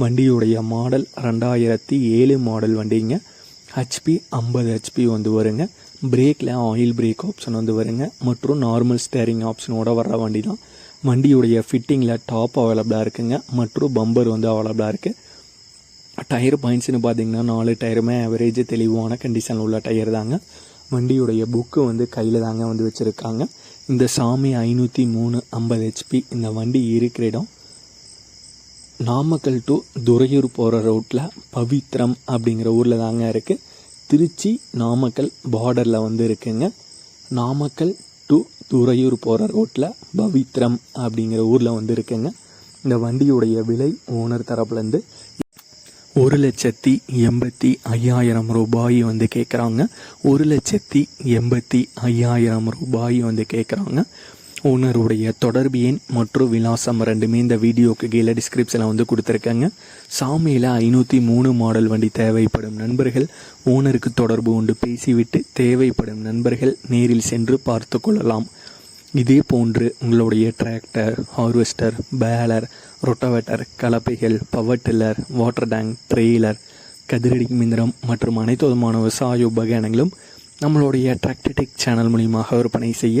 வண்டியுடைய மாடல் ரெண்டாயிரத்தி ஏழு மாடல் வண்டிங்க. ஹெச்பி ஐம்பது ஹெச்பி வந்து வருங்க. பிரேக்கில் ஆயில் பிரேக் ஆப்ஷன் வந்து வருங்க. மற்றும் நார்மல் ஸ்டேரிங் ஆப்ஷனோட வர்ற வண்டி தான் வண்டியுடைய ஃபிட்டிங்கில் டாப் அவைலபிளாக இருக்குங்க. மற்றும் பம்பர் வந்து அவைலபிளாக இருக்குது டயர் பாயிண்ட்ஸ்னு பார்த்தீங்கன்னா நாலு டயருமே ஆவரேஜ் தெளிவான கண்டிஷனில் உள்ள டயர் தாங்க. வண்டியுடைய புக்கு வந்து கையில் தாங்க வந்து வச்சுருக்காங்க. இந்த சாமி ஐநூற்றி மூணு ஐம்பது ஹெச்பி இந்த வண்டி இருக்கிற இடம். நாமக்கல் டு துறையூர் போகிற ரோட்டில் பவித்ரம் அப்படிங்கிற ஊரில் தாங்க இருக்குது திருச்சி நாமக்கல் பார்டரில் வந்து இருக்குங்க. நாமக்கல் டு துறையூர் போகிற ரோட்டில் பவித்ரம் அப்படிங்கிற ஊரில் வந்து இருக்குங்க. இந்த வண்டியுடைய விலை ஓனர் தரப்புலேருந்து ஒரு லட்சத்தி எண்பத்தி ஐயாயிரம் ரூபாய் வந்து கேட்குறாங்க ஒரு லட்சத்தி எண்பத்தி ஐயாயிரம் ரூபாய் வந்து கேட்குறாங்க ஓனருடைய தொடர்பு எண் மற்றும் விலாசம் ரெண்டுமே இந்த வீடியோக்கு கீழே டிஸ்கிரிப்ஷனில் வந்து கொடுத்துருக்காங்க. சாமியில் ஐநூற்றி மூணு மாடல் வண்டி தேவைப்படும் நண்பர்கள் ஓனருக்கு தொடர்பு கொண்டு பேசிவிட்டு தேவைப்படும் நண்பர்கள் நேரில் சென்று பார்த்து கொள்ளலாம். இதே போன்று உங்களுடைய tractor harvester baler rotavator கலப்பைகள் power tiller water tank trailer கதிரடி மிந்திரம் மற்றும் அனைத்து விதமான விவசாய உபகரணங்களும் நம்மளுடைய டிராக்டர்டெக் சேனல் மூலியமாக விற்பனை செய்ய